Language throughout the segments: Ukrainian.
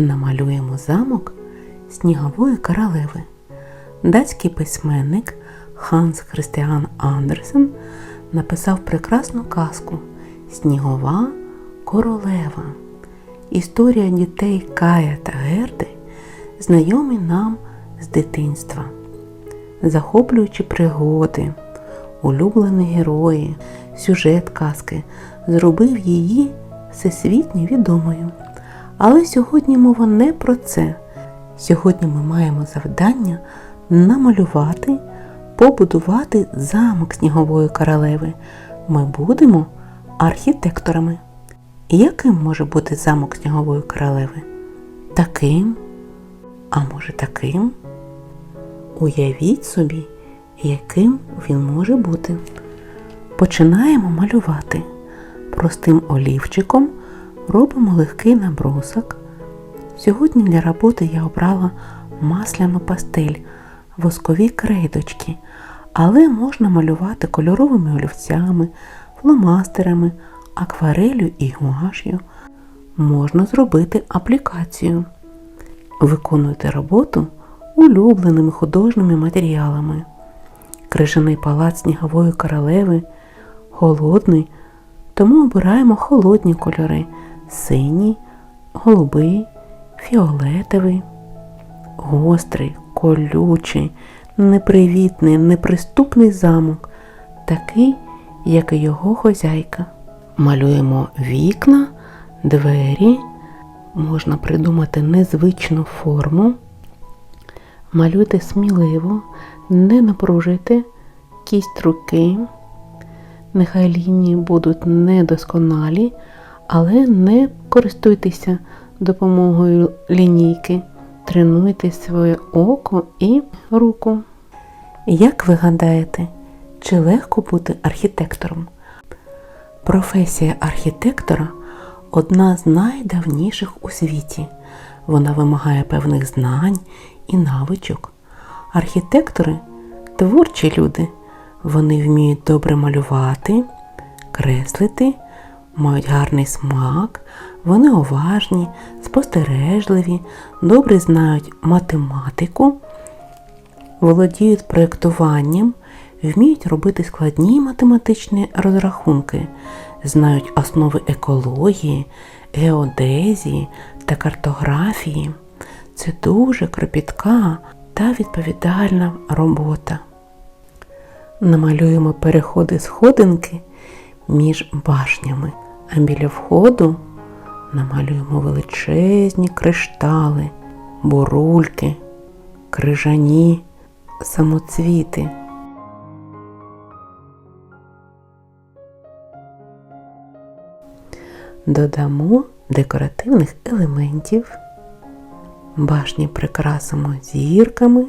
Намалюємо замок снігової королеви. Датський письменник Ханс Христіан Андерсен написав прекрасну казку Снігова королева. Історія дітей Кая та Герди знайомі нам з дитинства, захоплюючи пригоди, улюблені герої, сюжет казки зробив її всесвітньо відомою. Але сьогодні мова не про це. Сьогодні ми маємо завдання намалювати, побудувати замок снігової королеви. Ми будемо архітекторами. Яким може бути замок снігової королеви? Таким, а може таким? Уявіть собі, яким він може бути. Починаємо малювати. Простим олівчиком робимо легкий набросок. Сьогодні для роботи я обрала масляну пастель, воскові крейдочки, але можна малювати кольоровими олівцями, фломастерами, акварелью і гуаш'ю. Можна зробити аплікацію. Виконуйте роботу улюбленими художніми матеріалами. Крижаний палац снігової королеви холодний, тому обираємо холодні кольори синій, голубий, фіолетовий, гострий, колючий, непривітний, неприступний замок, такий, як і його хозяйка. Малюємо вікна, двері, можна придумати незвичну форму. Малюйте сміливо, не напружуйте кість руки. Нехай лінії будуть недосконалі, але не користуйтеся допомогою лінійки. Тренуйте своє око і руку. Як ви гадаєте, чи легко бути архітектором? Професія архітектора одна з найдавніших у світі. Вона вимагає певних знань і навичок. Архітектори творчі люди. Вони вміють добре малювати, креслити, мають гарний смак, вони уважні, спостережливі, добре знають математику, володіють проєктуванням, вміють робити складні математичні розрахунки, знають основи екології, геодезії та картографії. Це дуже кропітка та відповідальна робота. Намалюємо переходи сходинки між башнями, а біля входу намалюємо величезні криштали, бурульки, крижані, самоцвіти. Додамо декоративних елементів, башні прикрасимо зірками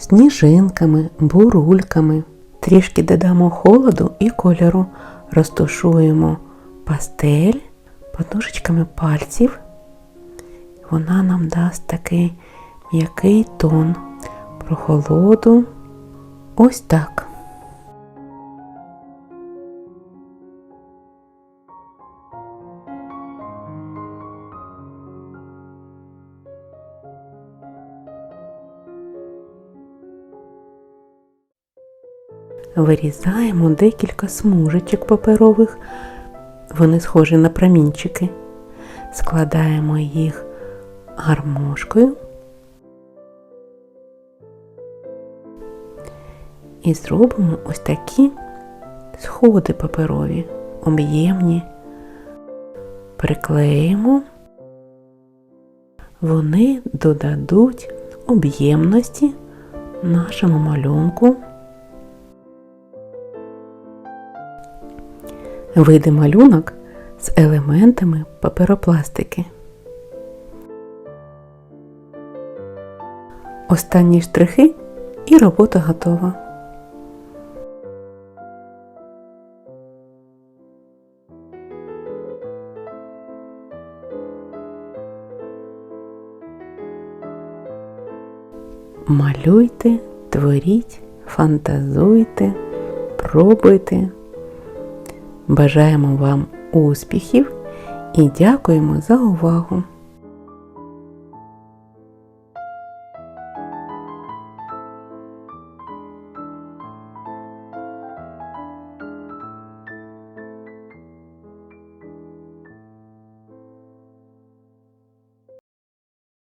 сніжинками, бурульками. Трішки додамо холоду і кольору, розташуємо пастель подушечками пальців. Вона нам дасть такий м'який тон прохолоду. Ось так. Вирізаємо декілька смужечок паперових, вони схожі на промінчики. Складаємо їх гармошкою і зробимо ось такі сходи паперові, об'ємні, приклеїмо, вони додадуть об'ємності нашому малюнку. Вийде малюнок з елементами паперопластики. Останні штрихи і робота готова. Малюйте, творіть, фантазуйте, пробуйте. Бажаємо вам успіхів і дякуємо за увагу!